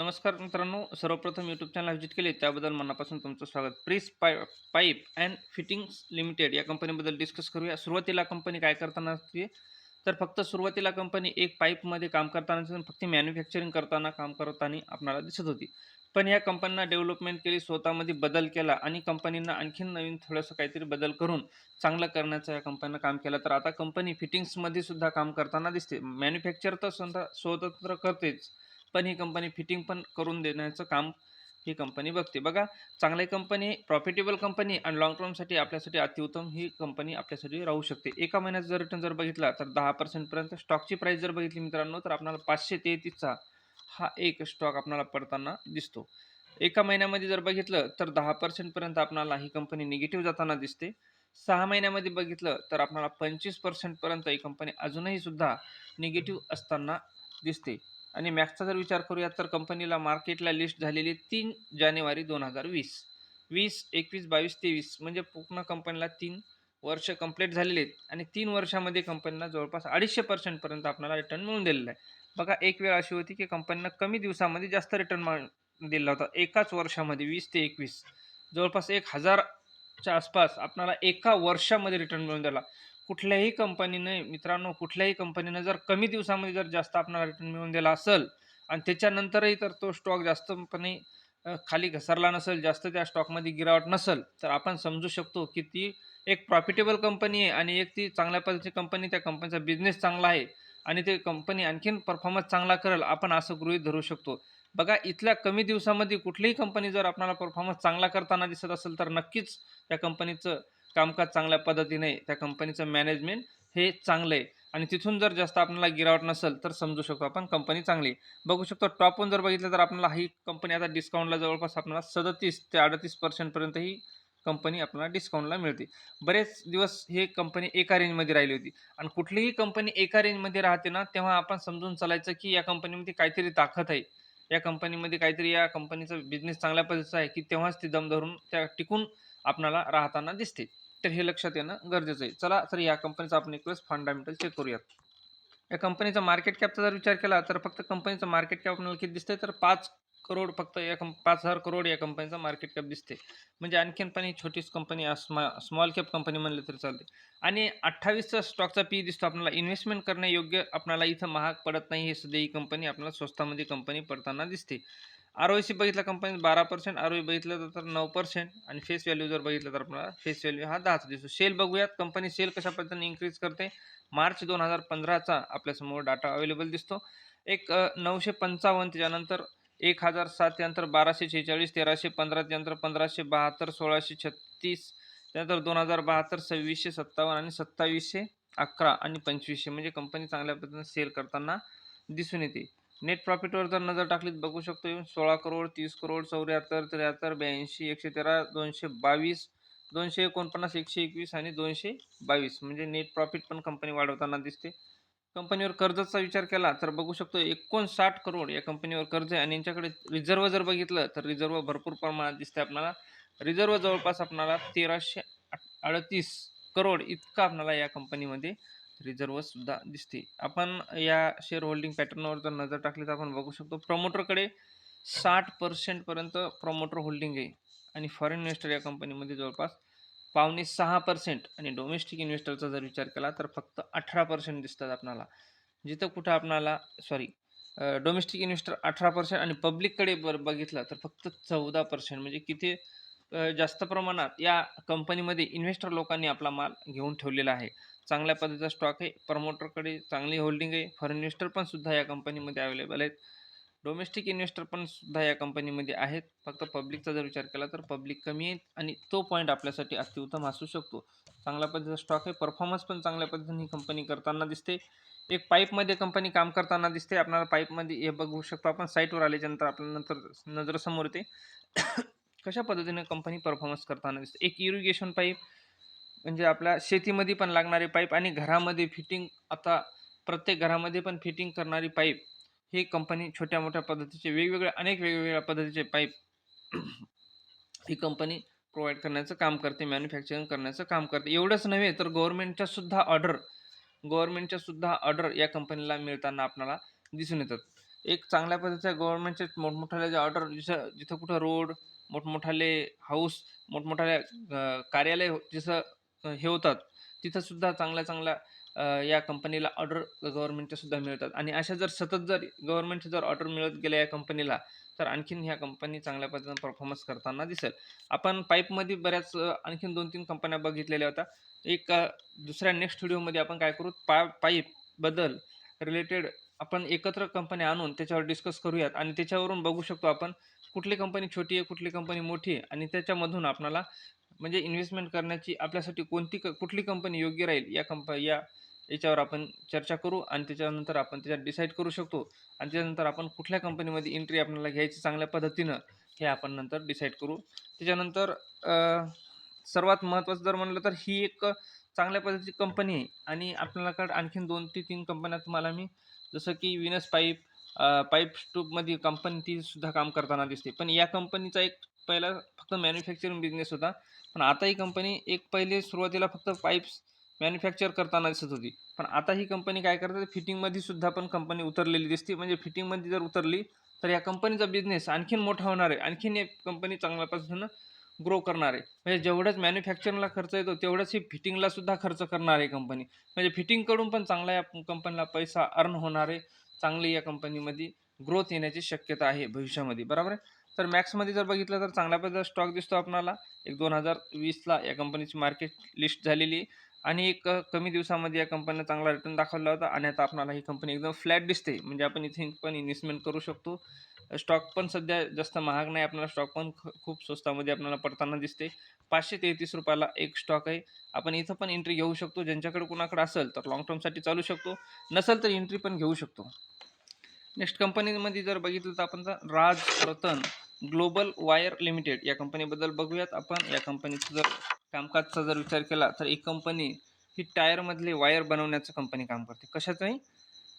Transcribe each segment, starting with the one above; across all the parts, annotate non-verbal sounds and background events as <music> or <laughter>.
नमस्कार मित्रांनो सर्वप्रथम यूट्यूब चॅनल विजिट केले त्याबद्दल मनापासून तुमचं स्वागत. प्रिस पाय पाईप अँड फिटिंग्स लिमिटेड या कंपनीबद्दल डिस्कस करूया. सुरुवातीला कंपनी काय करताना असते? तर फक्त सुरुवातीला कंपनी एक पाईपमध्ये काम करताना फक्त मॅन्युफॅक्चरिंग करताना काम करताना आपणाला दिसत होती. पण या कंपनीनं डेव्हलपमेंट केली स्वतःमध्ये बदल केला आणि कंपनीनं आणखीन नवीन थोडंसं काहीतरी बदल करून चांगलं करण्याचं या कंपनीनं काम केलं. तर आता कंपनी फिटिंग्समध्ये सुद्धा काम करताना दिसते. मॅन्युफॅक्चर तर स्वतः स्वतंत्र करतेच. पण ही कंपनी फिटिंग पण करून देण्याचं काम ही कंपनी बघते. बघा चांगली कंपनी प्रॉफिटेबल कंपनी आणि लॉंग टर्मसाठी आपल्यासाठी अतिउत्तम ही कंपनी आपल्यासाठी राहू शकते. एका महिन्याचा जर रिटर्न जर बघितला तर दहा पर्सेंटपर्यंत स्टॉकची प्राईस जर बघितली मित्रांनो तर आपल्याला पाचशे तेहतीसचा हा एक स्टॉक आपल्याला पडताना दिसतो. एका महिन्यामध्ये जर बघितलं तर दहा पर्सेंटपर्यंत आपल्याला ही कंपनी निगेटिव्ह जाताना दिसते. सहा महिन्यामध्ये बघितलं तर आपल्याला पंचवीस पर्सेंटपर्यंत ही कंपनी अजूनही सुद्धा निगेटिव्ह असताना दिसते. आणि मॅक्सचा जर विचार करूया तर कंपनीला मार्केटला लिस्ट झालेली तीन जानेवारी दोन हजार वीस. वीस एकवीस बावीस तेवीस म्हणजे पूर्ण कंपनीला तीन वर्ष कंप्लीट झालेले आहेत. आणि तीन वर्षामध्ये कंपनीला जवळपास अडीचशे पर्सेंटपर्यंत आपल्याला रिटर्न मिळून दिलेला आहे. बघा एक वेळ अशी होती की कंपनीनं कमी दिवसामध्ये जास्त रिटर्न दिला होता. एकाच वर्षामध्ये वीस ते एकवीस. जवळपास एक हजारच्या आसपास आपल्याला एका वर्षामध्ये रिटर्न मिळून दिला. कुठल्याही कंपनीने मित्रांनो कुठल्याही कंपनीनं जर कमी दिवसामध्ये जर जास्त आपणाला रिटर्न मिळवून दिला असेल आणि त्याच्यानंतरही तर तो स्टॉक जास्तपणे खाली घसरला नसेल जास्त त्या स्टॉकमध्ये गिरावट नसेल तर आपण समजू शकतो की ती एक प्रॉफिटेबल कंपनी आहे आणि एक ती चांगल्या पद्धतीची कंपनी त्या कंपनीचा बिझनेस चांगला आहे आणि ते कंपनी आणखीन परफॉर्मन्स चांगला करेल आपण असं गृहीत धरू शकतो. बघा इथल्या कमी दिवसामध्ये कुठलीही कंपनी जर आपल्याला परफॉर्मन्स चांगला करताना दिसत असेल तर नक्कीच त्या कंपनीचं कामकाज चांगल्या पद्धतीने त्या कंपनीचं मॅनेजमेंट हे चांगलं आहे. आणि तिथून जर जास्त आपल्याला गिरावट नसेल तर समजू शकतो आपण कंपनी चांगली आहे. बघू शकतो टॉपहून जर बघितलं तर आपल्याला ही कंपनी आता डिस्काउंटला जवळपास आपल्याला सदतीस ते अडतीस पर्सेंटपर्यंत ही कंपनी आपल्याला डिस्काउंटला मिळते. बरेच दिवस हे कंपनी एका रेंजमध्ये राहिली होती. आणि कुठलीही कंपनी एका रेंजमध्ये राहते ना तेव्हा आपण समजून चालायचं की या कंपनीमध्ये काहीतरी ताकद आहे. या कंपनीमध्ये काहीतरी या कंपनीचा बिझनेस चांगल्या पद्धतीचा आहे की तेव्हाच ती दम धरून त्या टिकून आपल्याला राहताना दिसते. तर हे लक्षात येणं गरजेचं आहे. चला तर या कंपनीचा आपण एक वेळेस फंडामेंटल चेक करूयात. या कंपनीचा मार्केट कॅपचा जर विचार केला तर फक्त कंपनीचं मार्केट कॅप आपल्याला किती दिसते तर पाच करोड फक्त या कं पाच हजार करोड या कंपनीचा मार्केट कॅप दिसते म्हणजे आणखीन पण ही छोटीच कंपनी स्मा स्मॉल कॅप कंपनी म्हणलं तरी चालते आणि अठ्ठावीसचा स्टॉकचा पी दिसतो आपल्याला. इन्व्हेस्टमेंट करणे योग्य आपल्याला इथं महाग पडत नाही. हे सध्या ही कंपनी आपल्याला स्वस्तामध्ये कंपनी पडताना दिसते. आर ओ सी बघितलं कंपनी बारा पर्सेंट आर ओ बघितलं तर नऊ पर्सेंट आणि फेस व्हॅल्यू जर बघितलं तर आपल्याला फेस व्हॅल्यू हा दहाचा दिसतो. सेल बघूयात कंपनी सेल कशा पद्धतीने इन्क्रीज करते? मार्च दोन हजार पंधराचा आपल्यासमोर डाटा अवेलेबल दिसतो. एक नऊशे पंचावन्न त्याच्यानंतर एक हजार सात त्यानंतर बाराशे शेहेचाळीस तेराशे पंधरा त्यानंतर पंधराशे बहात्तर सोळाशे छत्तीस त्यानंतर दोन हजार बहात्तर सव्वीसशे सत्तावन्न आणि सत्तावीसशे अकरा आणि पंचवीसशे. म्हणजे कंपनी चांगल्या पद्धतीने सेल करताना दिसून येते. नेट प्रॉफिटवर जर नजर टाकलीत बघू शकतो येऊन सोळा करोड तीस करोड चौऱ्याहत्तर त्र्याहत्तर ब्याऐंशी एकशे तेरा दोनशे बावीस दोनशे एकोणपन्नास एकशे एकवीस आणि दोनशे बावीस. म्हणजे नेट प्रॉफिट पण कंपनी वाढवताना दिसते. कंपनीवर कर्जाचा विचार केला तर बघू शकतो एकोणसाठ करोड या कंपनीवर कर्ज आहे. आणि यांच्याकडे रिझर्व जर बघितलं तर रिझर्व भरपूर प्रमाणात दिसते आपल्याला. रिझर्व जवळपास आपणाला तेराशे अडतीस करोड इतका आपल्याला या कंपनीमध्ये रिझर्व सुद्धा दिसते. आपण या शेअर होल्डिंग पॅटर्नवर जर नजर टाकली तर आपण बघू शकतो प्रमोटरकडे साठ पर्सेंटपर्यंत प्रमोटर होल्डिंग आहे. आणि फॉरेन इन्व्हेस्टर या कंपनीमध्ये जवळपास पावणे सहा पर्सेंट आणि डोमेस्टिक इन्व्हेस्टरचा जर विचार केला तर फक्त अठरा पर्सेंट दिसतात आपणाला. जिथं कुठं आपणाला सॉरी डोमेस्टिक इन्व्हेस्टर अठरा पर्सेंट आणि पब्लिककडे बर बघितलं तर फक्त चौदा पर्सेंट म्हणजे किती जास्त प्रमाणात या कंपनीमध्ये इन्व्हेस्टर लोकांनी आपला माल घेऊन ठेवलेला आहे. चांगल्या पद्धतीचा स्टॉक आहे. प्रमोटरकडे चांगली होल्डिंग आहे. फॉरेन इन्व्हेस्टर पण सुद्धा या कंपनीमध्ये अवेलेबल आहेत. डोमेस्टिक इन्व्हेस्टर पण सुद्धा या कंपनीमध्ये आहेत. फक्त पब्लिकचा जर विचार केला तर पब्लिक कमी आहेत आणि तो पॉईंट आपल्यासाठी अतिउत्तम असू शकतो. चांगल्या पद्धतीचा स्टॉक आहे. परफॉर्मन्स पण चांगल्या पद्धतीने ही कंपनी करताना दिसते. एक पाईपमध्ये कंपनी काम करताना दिसते. आपल्याला पाईपमध्ये हे बघू शकतो. आपण साईटवर आल्याच्यानंतर आपल्याला नंतर नजरसमोर येते. <coughs> कशा पद्धतीने कंपनी परफॉर्मन्स करताना दिसते? एक इरिगेशन पाईप म्हणजे आपल्या शेतीमध्ये पण लागणारे पाईप आणि घरामध्ये फिटिंग आता प्रत्येक घरामध्ये पण फिटिंग करणारी पाईप ही कंपनी छोट्या मोठ्या पद्धतीचे वेगवेगळ्या अनेक वेगवेगळ्या पद्धतीचे पाईप <clears throat> ही कंपनी प्रोव्हाइड करण्याचं काम करते मॅन्युफॅक्चरिंग करण्याचं काम करते. एवढंच नव्हे तर गव्हर्मेंटच्या सुद्धा ऑर्डर गव्हर्मेंटच्या सुद्धा ऑर्डर या कंपनीला मिळताना आपल्याला दिसून येतात. एक चांगल्या पद्धतीच्या गव्हर्नमेंटचे मोठमोठाले जे ऑर्डर जिथं जिथं कुठं रोड मोठमोठाले हाऊस मोठमोठाले कार्यालय हो- जिथं हे होतात. तिथंसुद्धा चांगल्या चांगल्या अ, या कंपनीला ऑर्डर गव्हर्नमेंटच्यासुद्धा मिळतात. आणि अशा जर सतत जर गव्हर्नमेंटचे जर ऑर्डर मिळत गेल्या या कंपनीला तर आणखीन ह्या कंपनी चांगल्या पद्धतीनं परफॉर्मन्स करताना दिसेल. आपण पाईपमध्ये बऱ्याच अ, आणखीन दोन तीन कंपन्या बघितलेल्या होत्या. एक अ, दुसऱ्या नेक्स्ट व्हिडिओमध्ये आपण काय करू? पा पाईपबद्दल रिलेटेड आपण एकत्र कंपन्या आणून त्याच्यावर डिस्कस करूयात. आणि त्याच्यावरून बघू शकतो आपण कुठली कंपनी छोटी आहे कुठली कंपनी मोठी आहे. आणि त्याच्यामधून आपणाला म्हणजे इन्व्हेस्टमेंट करण्याची आपल्यासाठी कोणती क कुठली कंपनी योग्य राहील या कंप या याच्यावर आपण चर्चा करू आणि त्याच्यानंतर आपण त्याच्यात डिसाईड करू शकतो. आणि त्याच्यानंतर आपण कुठल्या कंपनीमध्ये एंट्री आपल्याला घ्यायची चांगल्या पद्धतीनं हे आपण नंतर डिसाईड करू. त्याच्यानंतर सर्वात महत्त्वाचं जर म्हणलं तर ही एक चांगल्या पद्धतीची कंपनी आहे. आणि आपल्याकडे आणखीन दोन ते तीन कंपन्या तुम्हाला मी जसं की विनस पाईप पाईप ट्यूबमध्ये कंपनी ती सुद्धा काम करताना दिसते. पण या कंपनीचा एक पहिला फक्त मॅन्युफॅक्चरिंग बिझनेस होता. पण आता ही कंपनी एक पहिले सुरुवातीला फक्त पाईप्स मॅन्युफॅक्चर करताना दिसत होती. पण आता ही कंपनी काय करते फिटिंगमध्ये सुद्धा पण कंपनी उतरलेली दिसते. म्हणजे फिटिंगमध्ये जर उतरली तर या कंपनीचा बिझनेस आणखीन मोठा होणार आहे. आणखीन एक कंपनी चांगल्या पद्धतीनं ग्रो करणार आहे. म्हणजे जेवढंच मॅन्युफॅक्चरिंगला खर्च येतो तेवढंच ही फिटिंगला सुद्धा खर्च करणार आहे कंपनी म्हणजे फिटिंगकडून पण चांगला या कंपनीला पैसा अर्न होणार आहे. चांगली या कंपनीमध्ये ग्रोथ येण्याची शक्यता आहे भविष्यामध्ये. बरोबर आहे? तर मॅक्समध्ये जर बघितलं तर चांगल्या पद्धतीचा स्टॉक दिसतो आपणाला एक दोन हजार वीसला या कंपनीची मार्केट लिस्ट झालेली. आहे आणि एक कमी दिवसामध्ये या कंपनीनं चांगला रिटर्न दाखवला होता आणि आता आपणाला ही कंपनी एकदम फ्लॅट दिसते. म्हणजे आपण इथे पण इन्व्हेस्टमेंट करू शकतो. स्टॉक पण सध्या जास्त महाग नाही आपल्याला स्टॉक पण ख- खूप स्वस्तामध्ये आपल्याला पडताना दिसते. पाचशे तेहतीस रुपयाला एक स्टॉक आहे. आपण इथं पण एंट्री घेऊ शकतो. ज्यांच्याकडे कुणाकडे असेल तर लॉंग टर्मसाठी चालू शकतो. नसेल तर एंट्री पण घेऊ शकतो. नेक्स्ट कंपनीमध्ये जर बघितलं तर आपण जर Raj Ratan global wire limited या कंपनीबद्दल बघूयात आपण. या कंपनीचं जर कामकाजचा जर विचार केला तर एक कंपनी ही टायरमधले वायर बनवण्याचं कंपनी काम करते. कशाचंही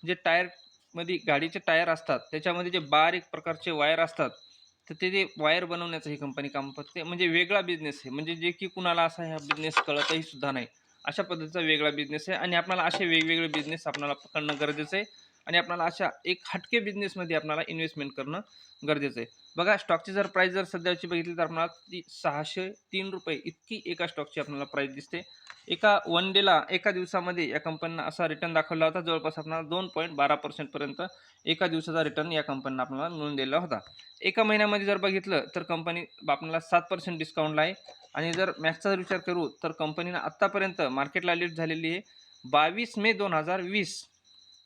जे टायरमध्ये गाडीचे टायर असतात त्याच्यामध्ये जे बारीक प्रकारचे वायर असतात तर ते जे वायर बनवण्याचं ही कंपनी काम करते. म्हणजे वेगळा बिझनेस आहे. म्हणजे जे की कुणाला असा ह्या बिझनेस कळतही सुद्धा नाही. अशा पद्धतीचा वेगळा बिझनेस आहे आणि आपल्याला असे वेगवेगळे बिझनेस आपल्याला पकडणं गरजेचं आहे. आणि आपल्याला अशा एक हटके बिझनेसमध्ये आपल्याला इन्व्हेस्टमेंट करणं गरजेचं आहे. बघा स्टॉकची जर प्राईस जर सध्याची बघितली तर आपल्याला ती सहाशे तीन रुपये इतकी एका स्टॉकची आपल्याला प्राईस दिसते. एका वन डेला एका दिवसामध्ये या कंपनीनं असा रिटर्न दाखवला होता. जवळपास आपल्याला दोन पॉईंट बारा पर्सेंटपर्यंत एका दिवसाचा रिटर्न या कंपनीनं आपल्याला मिळून दिला होता. एका महिन्यामध्ये जर बघितलं तर कंपनी आपल्याला सात पर्सेंट डिस्काउंटला आहे. आणि जर मॅक्सचा जर विचार करू तर कंपनीनं आत्तापर्यंत मार्केटला लीड झालेली आहे बावीस मे दोन हजार वीस.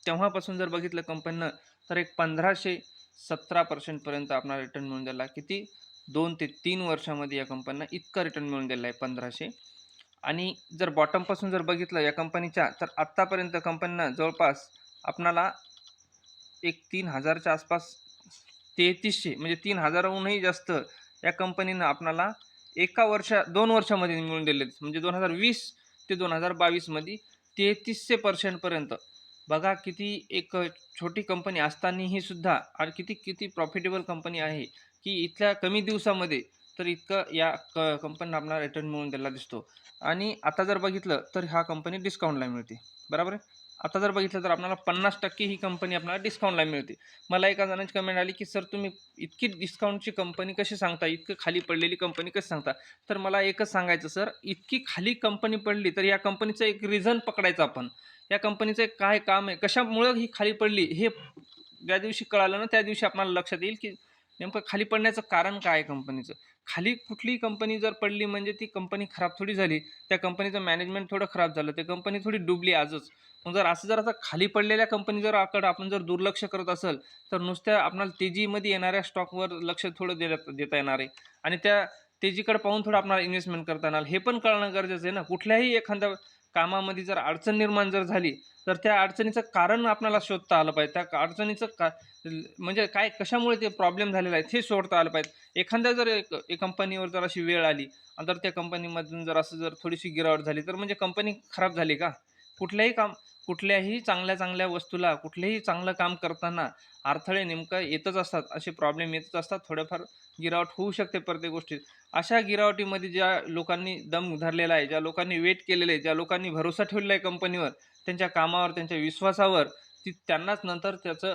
तेव्हापासून जर बघितलं कंपनीनं तर एक पंधराशे सतरा पर्सेंटपर्यंत आपणाला रिटर्न मिळून दिला. किती? दोन ते तीन वर्षामध्ये या कंपनीनं इतका रिटर्न मिळून दिला आहे पंधराशे. आणि जर बॉटमपासून जर बघितलं या कंपनीच्या तर आत्तापर्यंत कंपनीनं जवळपास आपणाला एक तीन हजारच्या आसपास तेहतीसशे म्हणजे तीन हजाराहूनही जास्त या कंपनीनं आपणाला एका वर्षा दोन वर्षामध्ये मिळून दिले म्हणजे दोन हजार वीस ते दोन हजार बावीसमध्ये तेहतीसशे पर्सेंटपर्यंत बघा किती एक छोटी कंपनी असतानाही सुद्धा आणि किती किती प्रॉफिटेबल कंपनी आहे की इथल्या कमी दिवसामध्ये तर इतकं या क कंपनीला आपला रिटर्न मिळून दिला दिसतो. आणि आता जर बघितलं तर ह्या कंपनी डिस्काउंटला मिळते. बरोबर आहे? आता जर बघितलं तर आपल्याला पन्नास टक्के ही कंपनी आपल्याला डिस्काउंटला मिळते. मला एका जणांची कमेंट आली की सर तुम्ही इतकी डिस्काउंटची कंपनी कशी सांगता? इतकं खाली पडलेली कंपनी कशी सांगता? तर मला एकच सांगायचं सर इतकी खाली कंपनी पडली तर या कंपनीचं एक रिझन पकडायचं आपण. या कंपनीचं एक काय काम आहे? कशामुळं ही खाली पडली? हे ज्या दिवशी कळालं ना त्या दिवशी आपल्याला लक्षात येईल की नेमकं खाली पडण्याचं कारण काय आहे कंपनीचं खाली कुठली कंपनी जर पडली म्हणजे ती कंपनी खराब थोडी झाली. त्या कंपनीचं मॅनेजमेंट थोडं खराब झालं. ते कंपनी थोडी डुबली आजच. मग जर असं जर असं खाली पडलेल्या कंपनी जर आकडं आपण जर दुर्लक्ष करत असेल तर नुसत्या आपणाला तेजीमध्ये येणाऱ्या स्टॉकवर लक्ष थोडं देण्यात देता येणार आहे. आणि त्या तेजीकडे पाहून थोडं आपणाला इन्व्हेस्टमेंट करता येणार. हे पण कळणं गरजेचं आहे ना. कुठल्याही एखाद्या कामामध्ये जर अडचण निर्माण जर झाली तर त्या अडचणीचं कारण आपल्याला शोधता आलं पाहिजे. त्या अडचणीचं का म्हणजे काय कशामुळे ते प्रॉब्लेम झालेला आहे ते शोधता आलं पाहिजे. एखाद्या जर एक कंपनीवर जर अशी वेळ आली आणि तर त्या कंपनीमधून जर असं जर थोडीशी गिरावट झाली तर म्हणजे कंपनी खराब झाली का? कुठल्याही काम कुठल्याही चांगल्या चांगल्या वस्तूला कुठलेही चांगलं काम करताना अडथळे नेमकं येतच असतात असे प्रॉब्लेम येतच असतात. थोडेफार गिरावट होऊ शकते प्रत्येक गोष्टीत. अशा गिरावटीमध्ये ज्या लोकांनी दम धरलेला आहे ज्या लोकांनी वेट केलेलं आहे ज्या लोकांनी भरोसा ठेवलेला आहे कंपनीवर त्यांच्या कामावर त्यांच्या विश्वासावर ती त्यांनाच नंतर त्याचं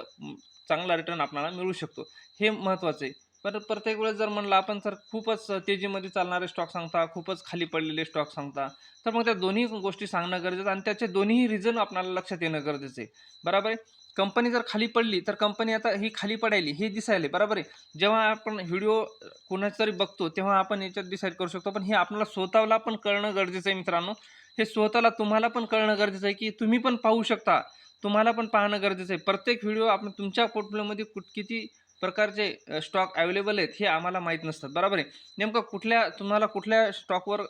चांगला रिटर्न आपल्याला मिळू शकतो. हे महत्त्वाचं आहे. पण प्रत्येक वेळेस जर म्हणलं आपण सर खूपच तेजीमध्ये चालणारे स्टॉक सांगता खूपच खाली पडलेले स्टॉक सांगता तर मग त्या दोन्ही गोष्टी सांगणं गरजेचं आहे आणि त्याचे दोन्ही रिझन आपल्याला लक्षात येणं गरजेचं आहे. बरोबर आहे? कंपनी जर खाली पडली तर कंपनी आता ही खाली पडायली हे दिसायले बरोबर आहे? जेव्हा आपण व्हिडिओ कोणाचा तरी बघतो तेव्हा आपण याच्यात डिसाईड करू शकतो पण हे आपल्याला स्वतःला पण कळणं गरजेचं आहे मित्रांनो. हे स्वतःला तुम्हाला पण कळणं गरजेचं आहे की तुम्ही पण पाहू शकता. तुम्हाला पण पाहणं गरजेचं आहे. प्रत्येक व्हिडिओ आपण तुमच्या पोर्टफोलिओमध्ये कुठ किती प्रकारचे स्टॉक अवेलेबल आहेत हे आम्हाला माहीत नसतात. बरोबर आहे? नेमकं कुठल्या तुम्हाला कुठल्या स्टॉकवर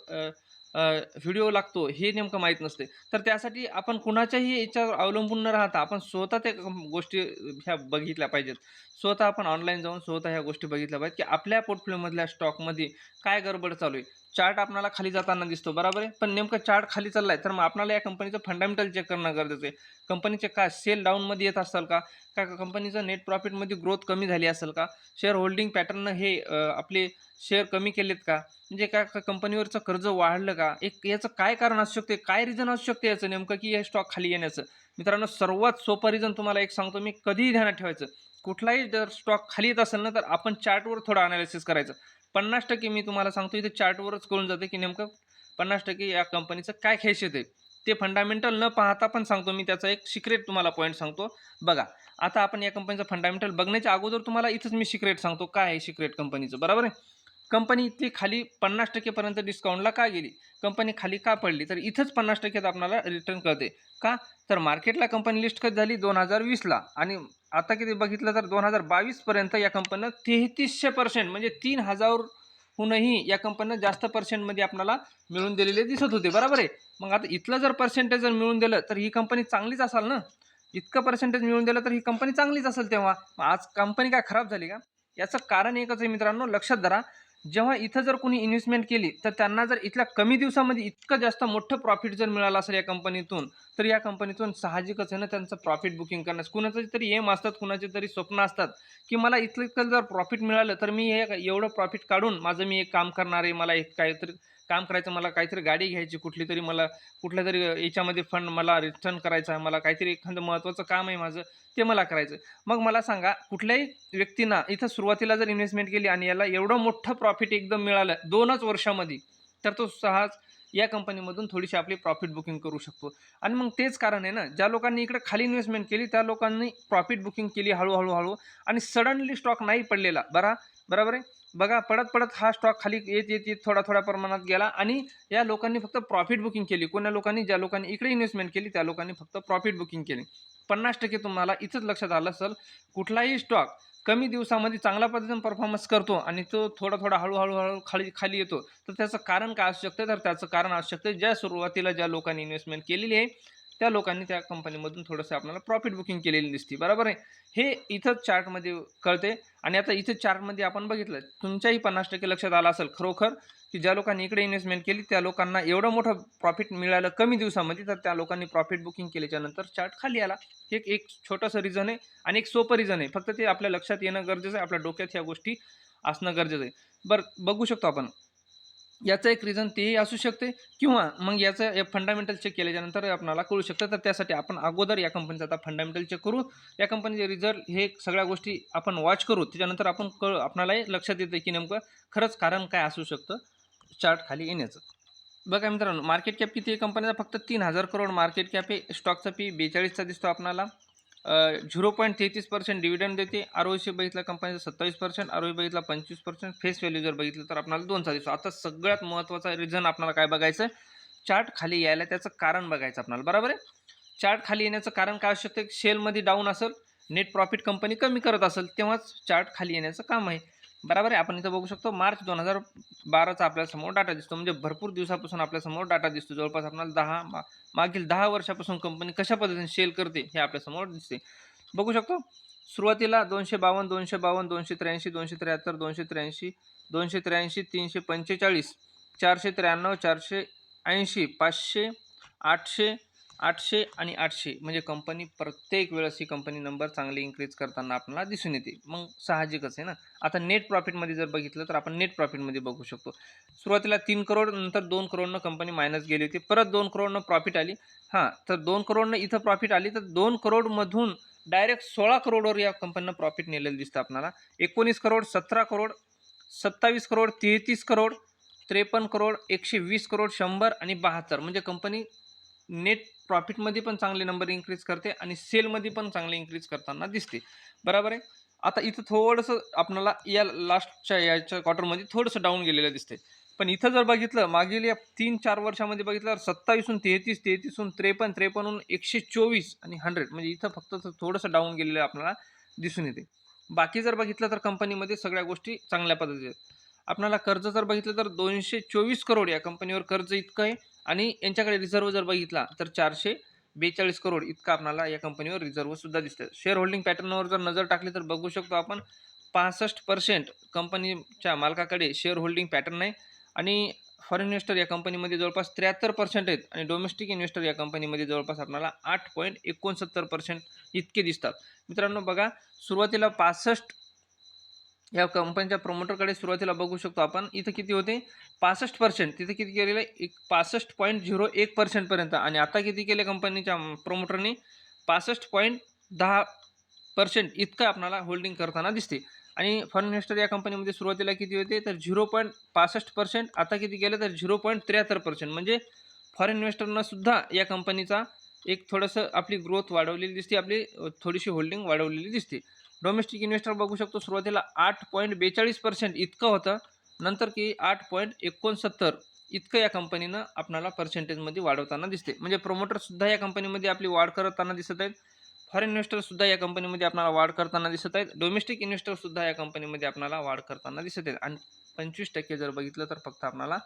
व्हिडिओ लागतो हे नेमकं माहीत नसते. तर त्यासाठी आपण कुणाच्याही याच्यावर अवलंबून न राहता आपण स्वतः त्या गोष्टी ह्या बघितल्या पाहिजेत. स्वतः आपण ऑनलाईन जाऊन स्वतः ह्या गोष्टी बघितल्या पाहिजेत की आपल्या पोर्टफोलिओमधल्या स्टॉकमध्ये काय गडबड चालू आहे. चार्ट आपल्याला खाली जाताना दिसतो बरोबर आहे? पण नेमकं चार्ट खाली चाललाय तर मग आपल्याला या कंपनीचं फंडामेंटल चेक करणं गरजेचं आहे. कंपनीचे काय सेल डाऊनमध्ये येत असाल का? का कंपनीचं नेट प्रॉफिटमध्ये ग्रोथ कमी झाली असेल का? शेअर होल्डिंग पॅटर्न हे आपले शेअर कमी केलेत का? म्हणजे काय का कंपनीवरचं कर्ज वाढलं का? एक याचं काय कारण असू शकते? काय रिझन असू शकते याचं नेमकं की हे स्टॉक खाली येण्याचं? मित्रांनो सर्वात सोपं रिझन तुम्हाला एक सांगतो मी कधीही ध्यानात ठेवायचं. कुठलाही जर स्टॉक खाली येत असेल ना तर आपण चार्टवर थोडं अनालिसिस करायचं. पन्नास टक्के मी तुम्हाला सांगतो इथे चार्टवरच कळून जाते की नेमकं पन्नास टक्के या कंपनीचं काय खेळशेत आहे. ते फंडामेंटल न पाहता पण सांगतो मी त्याचा एक सिक्रेट तुम्हाला पॉईंट सांगतो. बघा आता आपण या कंपनीचं फंडामेंटल बघण्याच्या अगोदर तुम्हाला इथंच मी सिक्रेट सांगतो काय आहे सिक्रेट कंपनीचं बरोबर आहे? कंपनी इथली खाली पन्नास टक्केपर्यंत डिस्काउंटला का गेली? कंपनी खाली का पडली? तर इथंच पन्नास टक्क्यात आपल्याला रिटर्न कळते. का? तर मार्केटला कंपनी लिस्ट कधी झाली? दोन हजार वीसला. आणि आता किती बघितलं तर दोन हजार बावीसपर्यंत या कंपनीनं तेहतीसशे पर्सेंट म्हणजे तीन हजारहूनही या कंपनीनं जास्त पर्सेंटमध्ये आपल्याला मिळून दिलेले दिसत होते. बरोबर आहे? मग आता इथलं जर पर्सेंटेज जर मिळून दिलं तर ही कंपनी चांगलीच असाल ना? इतकं पर्सेंटेज मिळून दिलं तर ही कंपनी चांगलीच असेल तेव्हा. आज कंपनी काय खराब झाली का? याचं कारण एकच आहे मित्रांनो लक्षात धरा. जेव्हा इथं जर कोणी इन्व्हेस्टमेंट केली तर त्यांना जर इथल्या कमी दिवसामध्ये इतकं जास्त मोठं प्रॉफिट जर मिळालं असेल या कंपनीतून तर या कंपनीतून साहजिकच आहे ना त्यांचं प्रॉफिट बुकिंग करण्यास. कुणाचं तरी एम असतात कुणाचे तरी स्वप्न असतात की मला इथलं इतकं जर प्रॉफिट मिळालं तर मी हे एवढं प्रॉफिट काढून माझं मी एक काम करणार आहे मला एक काहीतरी काम करायचं मला काहीतरी गाडी घ्यायची कुठली तरी मला कुठल्या तरी याच्यामध्ये फंड मला रिटर्न करायचा आहे मला काहीतरी एखादं महत्त्वाचं काम आहे माझं ते मला करायचं मग मला सांगा कुठल्याही व्यक्तींना इथं सुरुवातीला जर इन्व्हेस्टमेंट केली आणि याला एवढं मोठं प्रॉफिट एकदम मिळालं दोनच वर्षामध्ये तर तो सहज या कंपनीमधून थोडीशी आपली प्रॉफिट बुकिंग करू शकतो. आणि मग तेच कारण आहे ना ज्या लोकांनी इकडे खाली इन्व्हेस्टमेंट केली त्या लोकांनी प्रॉफिट बुकिंग केली हळूहळू हळू. आणि सडनली स्टॉक नाही पडलेला. बरा? बरोबर आहे? बघा पडत पडत हा स्टॉक खाली येत येत येत थोडा थोड्या प्रमाणात गेला आणि या लोकांनी फक्त प्रॉफिट बुकिंग केली. कोण्या लोकांनी? ज्या लोकांनी इकडे इन्व्हेस्टमेंट केली त्या लोकांनी फक्त प्रॉफिट बुकिंग केली. पन्नास टक्के तुम्हाला इथंच लक्षात आलं असेल कुठलाही स्टॉक कमी दिवसामध्ये चांगल्या पद्धतीने परफॉर्मन्स करतो आणि तो थोडा थोडा हळूहळू हळू खाली खाली येतो. तर त्याचं कारण काय असू शकतं? तर त्याचं कारण असू शकतं ज्या सुरुवातीला ज्या लोकांनी इन्व्हेस्टमेंट केलेली आहे त्या लोकांनी त्या कंपनीमधून थोडंसं आपल्याला प्रॉफिट बुकिंग केलेली दिसते. बरोबर आहे? हे इथंच चार्टमध्ये कळते आणि आता इथं चार्टमध्ये आपण बघितलं तुमच्याही पन्नास टक्के लक्षात आलं असेल खरोखर. की ज्या लोकांनी इकडे इन्व्हेस्टमेंट केली त्या लोकांना एवढं मोठं प्रॉफिट मिळालं कमी दिवसामध्ये तर त्या लोकांनी प्रॉफिट बुकिंग केल्याच्यानंतर चार्ट खाली आला. हे एक एक छोटंसं रिझन आहे आणि एक सोपं रिझन आहे. फक्त ते आपल्या लक्षात येणं गरजेचं आहे. आपल्या डोक्यात ह्या गोष्टी असणं गरजेचं आहे. बरं बघू शकतो आपण. याचं एक रिझन तेही असू शकते किंवा मग याचं फंडामेंटल चेक केल्याच्यानंतर आपल्याला कळू शकतं. तर त्यासाठी आपण अगोदर या कंपनीचा आता फंडामेंटल चेक करू. या कंपनीचे रिझल्ट हे सगळ्या गोष्टी आपण वॉच करू. त्याच्यानंतर आपण कळ आपणालाही लक्षात येतं की नेमकं खरंच कारण काय असू शकतं. चार्ट खाली येण्याचं. बघा मित्रांनो मार्केट कॅप किती आहे? कंपनीचा फक्त तीन हजार करोड मार्केट कॅप आहे. स्टॉकचा पी बेचाळीसचा दिसतो आपणाला. झिरो पॉईंट तेहतीस पर्सेंट डिव्हिडंड देते. आर ओ बघितला कंपनीचा सत्तावीस पर्सेंट आर बघितला पंचवीस पर्सेंट फेस व्हॅल्यू जर बघितलं तर आपल्याला दोनचा दिसतो. आता सगळ्यात महत्त्वाचा रिझन आपल्याला काय बघायचं? चार्ट खाली यायला त्याचं कारण बघायचं आपल्याला बरोबर आहे? चार्ट खाली येण्याचं कारण काय असू शकतं? सेलमध्ये डाऊन असेल नेट प्रॉफिट कंपनी कमी करत असेल तेव्हाच चार्ट खाली येण्याचं काम आहे. बरोबर आहे. आपण इथं बघू शकतो मार्च दोन हजार बाराचा आपल्यासमोर डाटा दिसतो. म्हणजे भरपूर दिवसापासून आपल्यासमोर डाटा दिसतो. जवळपास आपल्याला दहा मा मागील दहा वर्षापासून कंपनी कशा पद्धतीने सेल करते हे आपल्यासमोर दिसते. बघू शकतो. सुरुवातीला दोनशे बावन्न दोनशे बावन्न दोनशे त्र्याऐंशी दोनशे त्र्याहत्तर दोनशे त्र्याऐंशी दोनशे त्र्याऐंशी तीनशे पंचेचाळीस चारशे त्र्याण्णव चारशे ऐंशी पाचशे आठशे आठशे आणि आठशे म्हणजे कंपनी प्रत्येक वेळेस ही कंपनी नंबर चांगली इन्क्रीज करताना आपल्याला दिसून येते. मग साहजिकच आहे ना? आता नेट प्रॉफिटमध्ये जर बघितलं तर आपण नेट प्रॉफिटमध्ये बघू शकतो. सुरुवातीला तीन करोड नंतर दोन करोडनं कंपनी मायनस गेली होती. परत दोन करोडनं प्रॉफिट आली. हां तर दोन करोडनं इथं प्रॉफिट आली तर दोन करोडमधून डायरेक्ट सोळा करोडवर या कंपनीनं प्रॉफिट नेलेलं दिसतं आपल्याला. एकोणीस करोड सतरा करोड सत्तावीस करोड तेहतीस करोड त्रेपन्न करोड एकशे वीस करोड शंभर आणि बहात्तर. म्हणजे कंपनी नेट प्रॉफिटमध्ये पण चांगले नंबर इन्क्रीज करते आणि सेलमध्ये पण चांगले इन्क्रीज करताना दिसते. बरोबर आहे? आता इथं थोडंसं आपल्याला या लास्टच्या याच्या क्वार्टरमध्ये थोडंसं डाऊन गेलेलं दिसते पण इथं जर बघितलं मागील या तीन चार वर्षामध्ये बघितलं तर सत्तावीसहून तेहतीस तेहतीसहून त्रेपन्न त्रेपन्नहून एकशे चोवीस आणि हंड्रेड म्हणजे इथं फक्त थोडंसं डाऊन गेलेलं आपल्याला दिसून येते. बाकी जर बघितलं तर कंपनीमध्ये सगळ्या गोष्टी चांगल्या पद्धतीच्या आहेत. आपल्याला कर्ज जर बघितलं तर दोनशे चोवीस करोड या कंपनीवर कर्ज इतकं आहे. आणि यांच्याकडे रिझर्व जर बघितला तर चारशे बेचाळीस करोड इतका आपल्याला या कंपनीवर रिझर्व सुद्धा दिसतं शेअर होल्डिंग पॅटर्नवर जर नजर टाकली तर बघू शकतो आपण पासष्ट पर्सेंट कंपनीच्या मालकाकडे शेअर होल्डिंग पॅटर्न आहे. आणि फॉरेन इन्व्हेस्टर या कंपनीमध्ये जवळपास त्र्याहत्तर पर्सेंट आहेत आणि डोमेस्टिक इन्व्हेस्टर या कंपनीमध्ये जवळपास आपल्याला आठ पॉईंट एकोणसत्तर पर्सेंट इतके दिसतात. मित्रांनो बघा सुरुवातीला पासष्ट या कंपनीच्या प्रमोटरकडे सुरुवातीला बघू शकतो आपण. इथं किती होते? पासष्ट पर्सेंट तिथं किती केलेलं? आहे एक पासष्ट पॉईंट झिरो एक पर्सेंटपर्यंत आणि आता किती केले कंपनीच्या प्रमोटरने पासष्ट पॉईंट दहा पर्सेंट इतकं आपणाला होल्डिंग करताना दिसते. आणि फॉरेन इन्व्हेस्टर या कंपनीमध्ये सुरुवातीला किती होते? तर झिरो पॉईंट पासष्ट पर्सेंट आता किती केलं? तर झिरो पॉईंट त्र्याहत्तर पर्सेंट म्हणजे फॉरेन इन्व्हेस्टरनंसुद्धा या कंपनीचा एक थोडंसं आपली ग्रोथ वाढवलेली दिसते. आपली थोडीशी होल्डिंग वाढवलेली दिसते. डोमेस्टिक इन्व्हेस्टर बघू शकतो सुरुवातीला आठ पॉईंट बेचाळीस पर्सेंट इतकं होतं. नंतर की आठ पॉईंट एकोणसत्तर इतकं या कंपनीनं आपल्याला पर्सेंटेजमध्ये वाढवताना दिसते. म्हणजे प्रमोटरसुद्धा या कंपनीमध्ये आपली वाढ करताना दिसत आहेत. फॉरेन इन्व्हेस्टरसुद्धा या कंपनीमध्ये आपल्याला वाढ करताना दिसत आहेत. डोमेस्टिक इन्व्हेस्टरसुद्धा या कंपनीमध्ये आपल्याला वाढ करताना दिसत आहेत. आणि पंचवीस टक्के जर बघितलं तर फक्त आपल्याला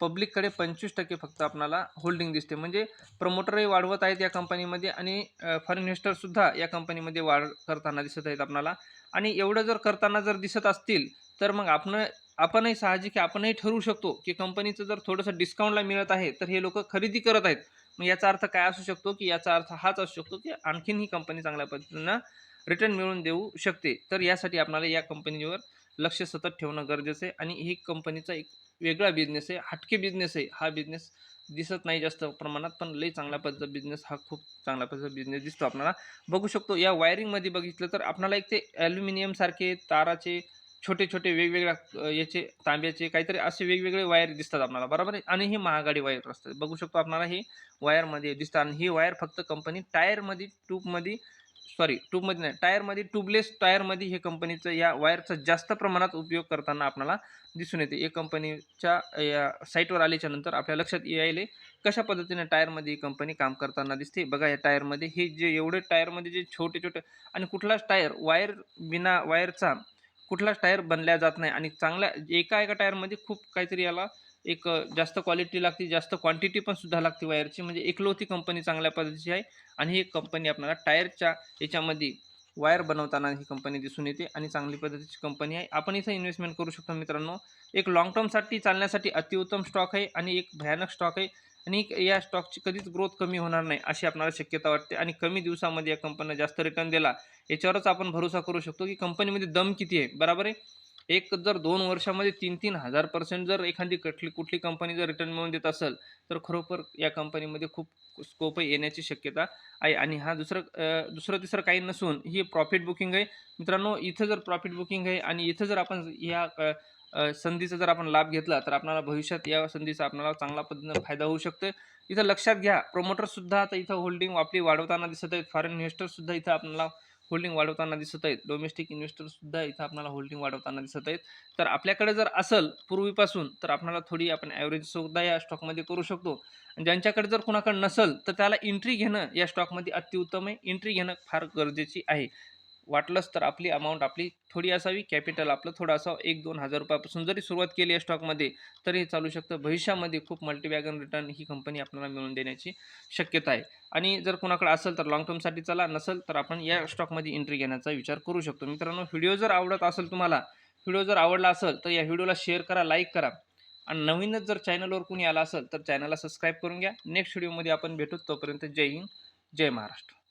पब्लिककडे पंचवीस टक्के फक्त आपल्याला होल्डिंग दिसते. म्हणजे प्रमोटरही वाढवत आहेत या कंपनीमध्ये आणि फॉरेन इन्व्हेस्टरसुद्धा या कंपनीमध्ये वाढ करताना दिसत आहेत आपल्याला. आणि एवढं जर करताना जर दिसत असतील तर मग आपण आपणही साहजिक आपणही ठरवू शकतो की कंपनीचं जर थोडंसं डिस्काउंटला मिळत आहे तर हे लोक खरेदी करत आहेत. मग याचा अर्थ काय असू शकतो की याचा अर्थ हाच असू शकतो की आणखीन ही कंपनी चांगल्या पद्धतीनं रिटर्न मिळवून देऊ शकते. तर यासाठी आपल्याला या कंपनीवर लक्ष सतत ठेवणं गरजेचं आहे आणि ही कंपनीचा एक वेगळा बिझनेस आहे. हटके बिझनेस आहे. हा बिझनेस दिसत नाही जास्त प्रमाणात पण लई चांगल्या पद्धतीचा बिझनेस हा खूप चांगल्या पद्धतीचा बिझनेस दिसतो आपल्याला बघू शकतो या वायरिंगमध्ये बघितलं तर आपल्याला एक ते ॲल्युमिनियमसारखे ताराचे छोटे छोटे वेगवेगळ्या याचे तांब्याचे काहीतरी असे वेगवेगळे वायर दिसतात आपल्याला बरोबर आहे? आणि ही महागाडी वायर असतात बघू शकतो आपल्याला हे वायरमध्ये दिसतात आणि ही वायर फक्त कंपनी टायरमध्ये ट्यूबमध्ये सॉरी ट्यूबमध्ये नाही टायरमध्ये ट्यूबलेस टायरमध्ये हे कंपनीचं या वायरचा जास्त प्रमाणात उपयोग करताना आपल्याला दिसून येते. या कंपनीच्या या साईटवर आल्याच्यानंतर आपल्या लक्षात यायले कशा पद्धतीने टायरमध्ये ही कंपनी काम करताना दिसते. बघा या टायरमध्ये हे जे एवढे टायरमध्ये जे छोटे छोटे आणि कुठलाच टायर वायर बिना वायरचा कुठलाच टायर बनल्या जात नाही आणि चांगल्या एका एका टायरमध्ये खूप काहीतरी याला एक जास्त क्वालिटी लागते जास्त क्वांटिटी पण सुद्धा लागते वायरची म्हणजे एकलवती कंपनी चांगल्या पद्धतीची आहे आणि ही कंपनी आपल्याला टायरच्या याच्यामध्ये वायर बनवताना ही कंपनी दिसून येते आणि चांगली पद्धतीची कंपनी आहे. आपण इथं इन्व्हेस्टमेंट करू शकतो मित्रांनो. एक लाँग टर्मसाठी चालण्यासाठी अतिउत्तम स्टॉक आहे आणि एक भयानक स्टॉक आहे. आणि या स्टॉकची कधीच ग्रोथ कमी होणार नाही अशी आपल्याला शक्यता वाटते. आणि कमी दिवसामध्ये या कंपनीला जास्त रिटर्न दिला याच्यावरच आपण भरोसा करू शकतो की कंपनीमध्ये दम किती आहे. बरोबर आहे? एक जर दोन वर्षामध्ये तीन तीन हजार पर्सेंट जर एखादी कुठली कुठली कंपनी जर रिटर्न मिळवून देत असेल तर खरोखर या कंपनीमध्ये खूप स्कोप येण्याची शक्यता आहे. आणि हा दुसरं दुसरं तिसरं काही नसून ही प्रॉफिट बुकिंग आहे. मित्रांनो इथं जर प्रॉफिट बुकिंग आहे आणि इथं जर आपण ह्या संधीचा जर आपण लाभ घेतला तर आपल्याला भविष्यात या संधीचा आपल्याला चांगला पद्धतीनं फायदा होऊ शकतो इथं लक्षात घ्या प्रमोटरसुद्धा आता इथं होल्डिंग आपली वाढवताना दिसत आहेत. फॉरेन इन्व्हेस्टरसुद्धा इथं आपल्याला होल्डिंग वाढवताना दिसत आहेत. डोमेस्टिक इन्व्हेस्टरसुद्धा इथं आपल्याला होल्डिंग वाढवताना दिसत आहेत. तर आपल्याकडे जर असेल पूर्वीपासून तर आपल्याला थोडी आपण ॲव्हरेजसुद्धा या स्टॉकमध्ये करू शकतो. ज्यांच्याकडे जर कुणाकडे नसेल तर त्याला एंट्री घेणं या स्टॉकमध्ये अतिउत्तम आहे. एंट्री घेणं फार गरजेची आहे. वाटलंच तर आपली अमाऊंट आपली थोडी असावी कॅपिटल आपलं थोडं असावं. एक दोन हजार रुपयापासून जरी सुरुवात केली या स्टॉकमध्ये तरी हे चालू शकतं. भविष्यामध्ये खूप मल्टीवॅगन रिटर्न ही कंपनी आपल्याला मिळवून देण्याची शक्यता आहे. आणि जर कोणाकडे असेल तर लॉंग टर्मसाठी चला नसेल तर आपण या स्टॉकमध्ये एंट्री घेण्याचा विचार करू शकतो. मित्रांनो व्हिडिओ जर आवडत असेल तुम्हाला व्हिडिओ जर आवडला असेल तर या व्हिडिओला शेअर करा लाईक करा. आणि नवीनच जर चॅनलवर कोणी आला असेल तर चॅनलला सबस्क्राईब करून घ्या. नेक्स्ट व्हिडिओमध्ये आपण भेटू. तोपर्यंत जय हिंद जय महाराष्ट्र.